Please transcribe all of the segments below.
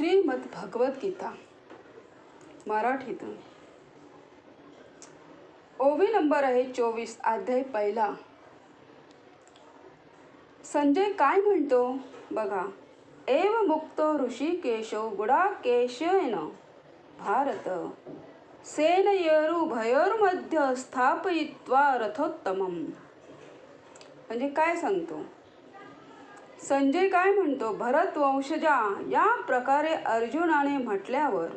श्रीमद भगवद्गीता मराठीतून. ओवी नंबर आहे चोवीस अध्याय पहिला. संजय काय म्हणतो? बघा एव मुक्त ऋषिकेशो गुडाकेशेन. भारत सेनयरुभयोर्मध्ये स्थापयित्वा रथोत्तम म्हणजे काय सांगतो? संजय काय म्हणतो? भरत वंशजा या प्रकारे अर्जुनाने म्हटल्यावर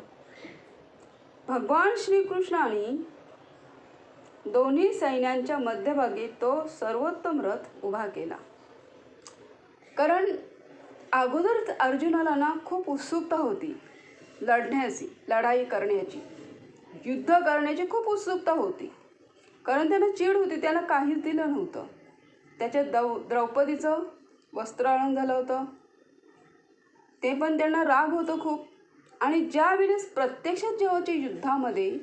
भगवान श्रीकृष्णाने दोन्ही सैन्यांच्या मध्यभागी तो सर्वोत्तम रथ उभा केला. कारण अगोदर अर्जुनाला ना खूप उत्सुकता होती लढण्याची लढाई करण्याची. युद्ध करण्याची खूप उत्सुकता होती. कारण त्यांना चीड होती त्याला काहीच दिलं नव्हतं. त्याच्या दौ द्रौपदीचं वस्त्राळण झालं होतं. ते पण त्यांना राग होतं खूप. आणि ज्या वेळेस प्रत्यक्षात जेव्हा ते युद्धामध्ये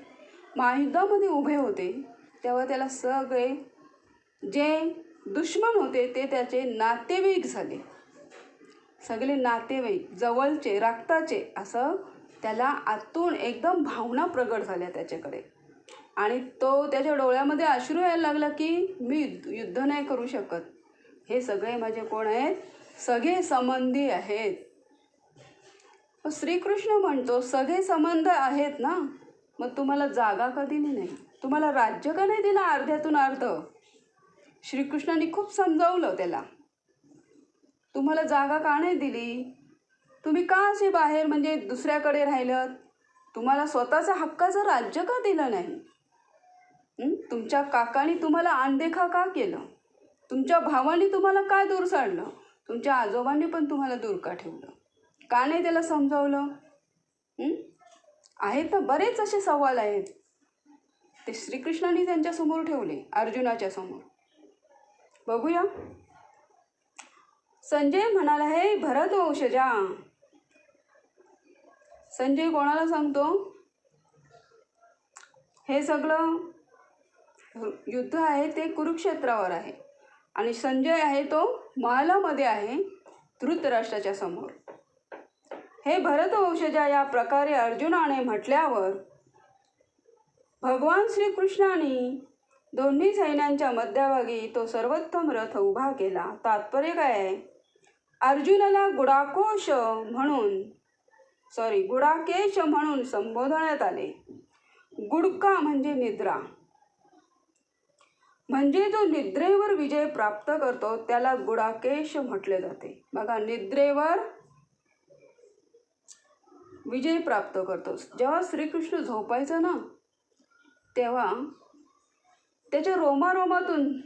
महायुद्धामध्ये उभे होते तेव्हा त्याला सगळे जे दुश्मन होते ते त्याचे नातेवाईक झाले. सगळे नातेवाईक जवळचे रक्ताचे असं त्याला आतून एकदम भावना प्रगट झाल्या त्याच्याकडे. आणि तो त्याच्या डोळ्यामध्ये अश्रू यायला लागला की मी युद्ध युद्ध नाही करू शकत. हे सगळे माझे कोण आहेत? सगळे संबंधी आहेत. श्रीकृष्ण म्हणतो सगळे संबंध आहेत ना? मग तुम्हाला जागा का दिली नाही? तुम्हाला राज्य का नाही दिलं अर्ध्यातून अर्ध? श्रीकृष्णाने खूप समजावलं त्याला. तुम्हाला जागा का नाही दिली? तुम्ही का असे बाहेर म्हणजे दुसऱ्याकडे राहिलं तुम्हाला स्वतःचा हक्काचं राज्य का दिलं नाही? तुमच्या काकाने तुम्हाला अनदेखा का केलं? तुमच्या भावाने तुम्हाला काय दूर साडलं? तुमच्या आजोबांनी पण तुम्हाला दूर का ठेवलं? का नाही त्याला समजावलं? आहेत ना बरेच असे सवाल आहेत. ते श्रीकृष्णाने त्यांच्यासमोर ठेवले अर्जुनाच्या समोर. बघूया. संजय म्हणाला हे भरत वंशजा. संजय कोणाला सांगतो? हे सगळं युद्ध आहे ते कुरुक्षेत्रावर आहे. आणि संजय आहे तो महालामध्ये आहे धृतराष्ट्राच्या समोर. हे भरतवंशजा या प्रकारे अर्जुनाने म्हटल्यावर भगवान श्रीकृष्णाने दोन्ही सैन्यांच्या मध्यभागी तो सर्वोत्तम रथ उभा केला. तात्पर्य काय आहे? अर्जुनाला गुडाकोश म्हणून सॉरी गुडाकेश म्हणून संबोधण्यात आले. गुडका म्हणजे निद्रा. म्हणजे जो निद्रेवर विजय प्राप्त करतो त्याला गुडाकेश म्हटले जाते. बघा निद्रेवर विजय प्राप्त करतो. जेव्हा श्रीकृष्ण झोपायचा ना तेव्हा त्याच्या रोमारोमातून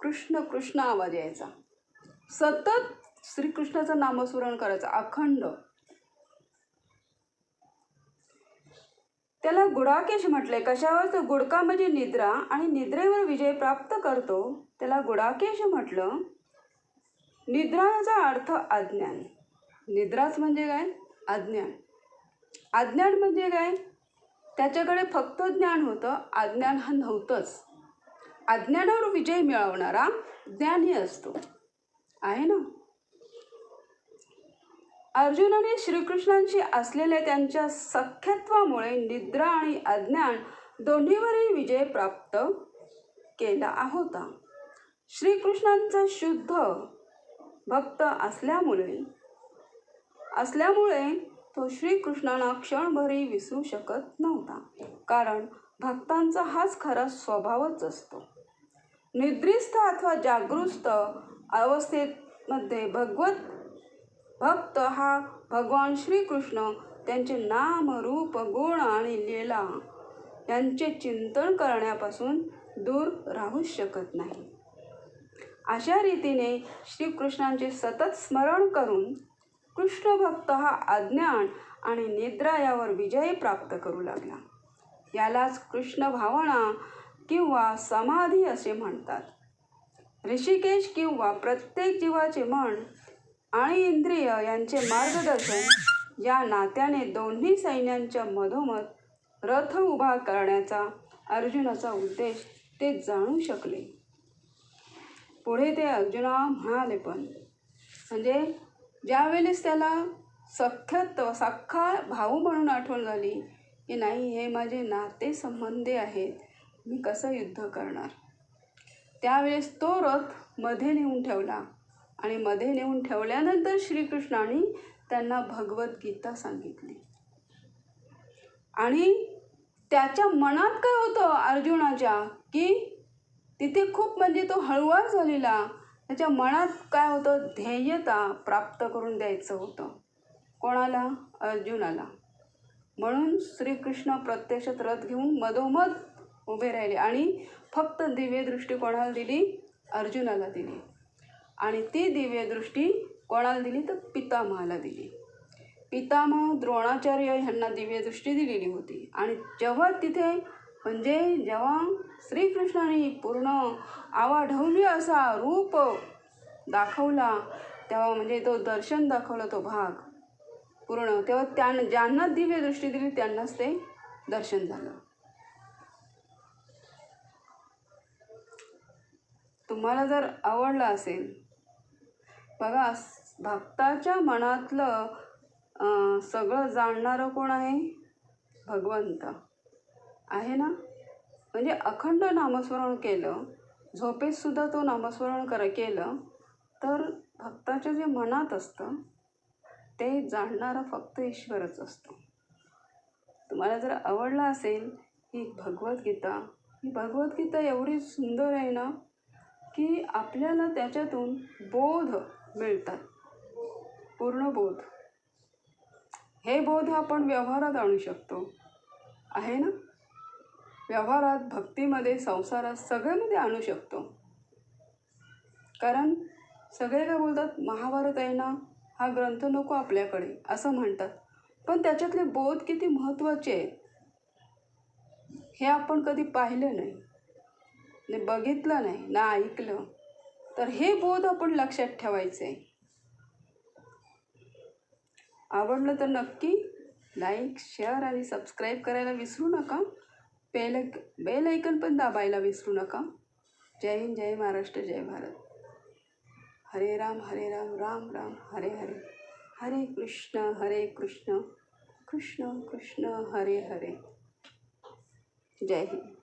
कृष्ण कृष्ण आवाज यायचा. सतत श्रीकृष्णाचं नामस्मरण करायचं अखंड. त्याला गुडाकेश म्हटले कशावर तर गुडका म्हणजे निद्रा आणि निद्रेवर विजय प्राप्त करतो? त्याला गुडाकेश म्हटलं निद्राचा अर्थ अज्ञान. निद्राच म्हणजे काय? अज्ञान. अज्ञान म्हणजे काय? त्याच्याकडे फक्त ज्ञान होतं अज्ञान हा नव्हतंच. अज्ञानावर विजय मिळवणारा ज्ञानी असतो. आहे ना? अर्जुनाने श्रीकृष्णांशी असलेल्या त्यांच्या सख्यत्वामुळे निद्रा आणि अज्ञान दोन्हीवरही विजय प्राप्त केला होता. श्रीकृष्णांचा शुद्ध भक्त असल्यामुळे असल्यामुळे तो श्रीकृष्णांना क्षणभरही विसरू शकत नव्हता. कारण भक्तांचा हाच खरा स्वभावच असतो. निद्रिस्त अथवा जागृत अवस्थेमध्ये भगवत भक्त हा भगवान श्रीकृष्ण त्यांचे नाम रूप गुण आणि लीला यांचे चिंतन करण्यापासून दूर राहू शकत नाही. अशा रीतीने श्रीकृष्णांचे सतत स्मरण करून कृष्ण भक्त हा अज्ञान आणि निद्रा यावर विजय प्राप्त करू लागला. यालाच कृष्ण भावना किंवा समाधी असे म्हणतात. ऋषिकेश किंवा प्रत्येक जीवाचे मन आणि इंद्रिय यांचे मार्गदर्शन या नात्याने दोन्ही सैन्यांच्या मधोमध रथ उभा करण्याचा अर्जुनाचा उद्देश ते जाणू शकले. पुढे ते अर्जुना म्हणाले पण म्हणजे ज्यावेळेस त्याला सख्यात सख्खा भाऊ म्हणून आठवण झाली की नाही हे माझे नाते संबंधी आहेत मी कसं युद्ध करणार? त्यावेळेस तो रथमध्ये नेऊन ठेवला. आणि मध्ये नेऊन ठेवल्यानंतर श्रीकृष्णाने त्यांना भगवद्गीता सांगितली. आणि त्याच्या मनात काय होतं अर्जुनाच्या की तिथे खूप म्हणजे तो हळुवार झालेला त्याच्या मनात काय होतं? ध्येयता प्राप्त करून द्यायचं होतं. कोणाला? अर्जुनाला. म्हणून श्रीकृष्ण प्रत्यक्षात रथ घेऊन मधोमध उभे राहिले आणि फक्त दिव्य दृष्टी कोणाला दिली? अर्जुनाला दिली. आणि ती दिव्य दृष्टी कोणाला दिली तर पितामहाला दिली. पितामह द्रोणाचार्य ह्यांना दिव्यदृष्टी दिलेली होती. आणि जेव्हा तिथे म्हणजे जेव्हा श्रीकृष्णाने पूर्ण आवाढवली असा रूप दाखवला तेव्हा म्हणजे तो दर्शन दाखवला तो भाग पूर्ण तेव्हा त्यां ज्यांना दिव्यदृष्टी दिली त्यांनाच ते दर्शन झालं. तुम्हाला जर आवडलं असेल बघा भक्ताच्या मनातलं सगळं जाणणारं कोण आहे? भगवंत. आहे ना? म्हणजे अखंड नामस्मरण केलं झोपेतसुद्धा तो नामस्मरण कर केलं तर भक्ताच्या जे मनात असतं ते जाणणारा फक्त ईश्वरच असतो. तुम्हाला जर आवडला असेल ही भगवद्गीता ही भगवद्गीता एवढी सुंदर आहे ना की आपल्याला त्याच्यातून बोध मिळतात. पूर्ण बोध. हे बोध आपण व्यवहारात आणू शकतो. आहे ना? व्यवहारात भक्तीमध्ये संसारात सगळ्यामध्ये आणू शकतो. कारण सगळे काय बोलतात महाभारत आहे ना हा ग्रंथ नको आपल्याकडे असं म्हणतात. पण त्याच्यातले बोध किती महत्त्वाचे आहेत? हे आपण कधी पाहिलं नाही. बघितलं नाही ना ऐकलं. तर हे बोध आपण लक्षात ठेवायचे. आवडलं तर नक्की लाईक शेअर आणि सबस्क्राईब करायला विसरू नका. बेल बेल ऐकन पण दाबायला विसरू नका. जय हिंद जय महाराष्ट्र जय भारत. हरे राम हरे राम राम राम हरे हरे. हरे कृष्ण हरे कृष्ण. कृष्ण कृष्ण हरे हरे. जय हिंद.